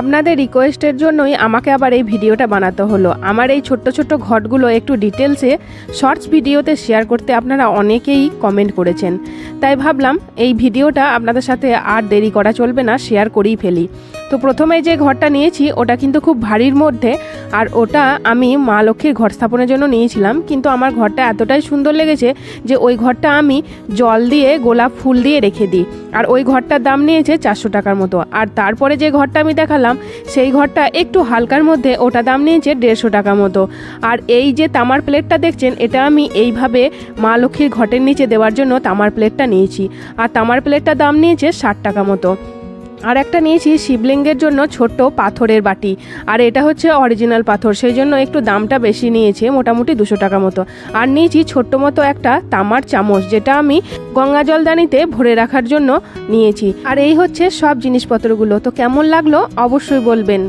আপনাদের রিকোয়েস্টের জন্যই আমাকে আবার এই ভিডিওটা বানাতে হলো। আমার এই ছোট্ট ছোট্ট ঘটগুলো একটু ডিটেলসে শর্টস ভিডিওতে শেয়ার করতে আপনারা অনেকেই কমেন্ট করেছেন। তাই ভাবলাম এই ভিডিওটা আপনাদের সাথে আর দেরি করা চলবে না শেয়ার করেই ফেলি। তো প্রথমে যে ঘরটা নিয়েছি, ওটা কিন্তু খুব ভারীর মধ্যে, আর ওটা আমি মা লক্ষ্মীর ঘর স্থাপনের জন্য নিয়েছিলাম। কিন্তু আমার ঘরটা এতটাই সুন্দর লেগেছে যে ওই ঘরটা আমি জল দিয়ে, গোলাপ ফুল দিয়ে রেখে দিই। আর ওই ঘরটার দাম নিয়েছে চারশো টাকার মতো। আর তারপরে যে ঘরটা আমি দেখালাম সেই ঘরটা একটু হালকার মধ্যে, ওটা দাম নিয়েছে দেড়শো টাকা মতো। আর এই যে তামার প্লেটটা দেখছেন, এটা আমি এইভাবে মা লক্ষ্মীর ঘটের নিচে দেওয়ার জন্য তামার প্লেটটা নিয়েছি। আর তামার প্লেটটা দাম নিয়েছে ষাট টাকা মতো। আর একটা নিয়েছি শিবলিঙ্গের জন্য ছোট্ট পাথরের বাটি। আর এটা হচ্ছে অরিজিনাল পাথর, সেই জন্য একটু দামটা বেশি নিয়েছে, মোটামুটি দুশো টাকা মতো। আর নিয়েছি ছোট্ট মতো একটা তামার চামচ, যেটা আমি গঙ্গা জলদানিতে ভরে রাখার জন্য নিয়েছি। আর এই হচ্ছে সব জিনিসপত্রগুলো। তো কেমন লাগল অবশ্যই বলবেন।